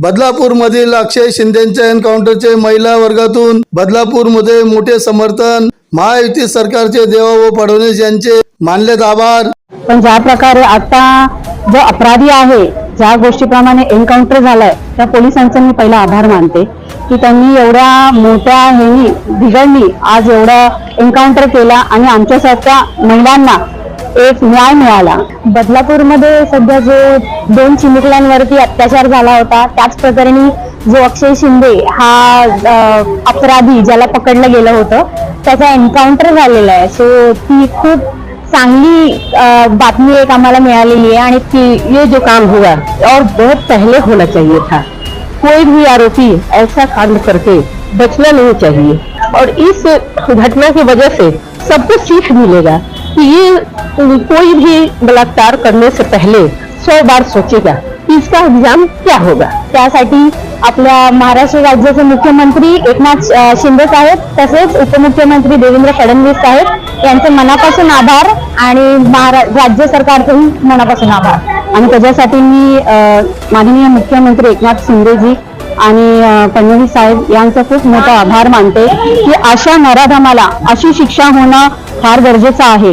बदलापूर मधील अक्षय शिंदेच्या एन्काउंटरचे महिला वर्गातून बदलापूरमध्ये मोठे समर्थन महायुती सरकारचे देवा व फडणवीस यांचे मानलेत आभार. पण ज्या प्रकारे आता जो अपराधी आहे ज्या गोष्टीप्रमाणे एन्काउंटर झालाय त्या पोलिसांचा मी पहिला आभार मानते. की त्यांनी एवढ्या मोठ्या हेनी भिगडणी आज एवढा एन्काउंटर केला आणि आमच्यासारख्या महिलांना एक न्याय मिळाला. बदलापूरमध्ये सध्या जो दोन चिमुकल्यांवरती अत्याचार झाला होता त्याच प्रकरणी जो अक्षय शिंदे हा अपराधी ज्याला पकडलं गेलं होतं त्याचा एन्काउंटर झालेला आहे. सो ती खूप चांगली बातमी एक आम्हाला मिळालेली आहे आणि ती ये जो काम हुआ और बहुत पहले होना चाहिए था। कोई भी आरोपी ऐसा कांड करके बचना नहीं चाहिए। और इस घटना की वजह से सबको सीख मिलेगा। कि ये कोई भी बलात्कार करने से पहले सौ बार सोचेगा इसका एग्जाम क्या होगा। त्यासाठी आपल्या महाराष्ट्र राज्याचे मुख्यमंत्री एकनाथ शिंदे साहेब तसेच उपमुख्यमंत्री देवेंद्र फडणवीस साहेब यांचे मनापासून आभार आणि महारा राज्य सरकारचेही मनापासून आभार. आणि त्याच्यासाठी मी माननीय मुख्यमंत्री एकनाथ शिंदेजी आणि फडणवीस साहेब यांचा खूप मोठा आभार मानते की अशा नराधमाला अशी शिक्षा होणं फार गरजेचं आहे.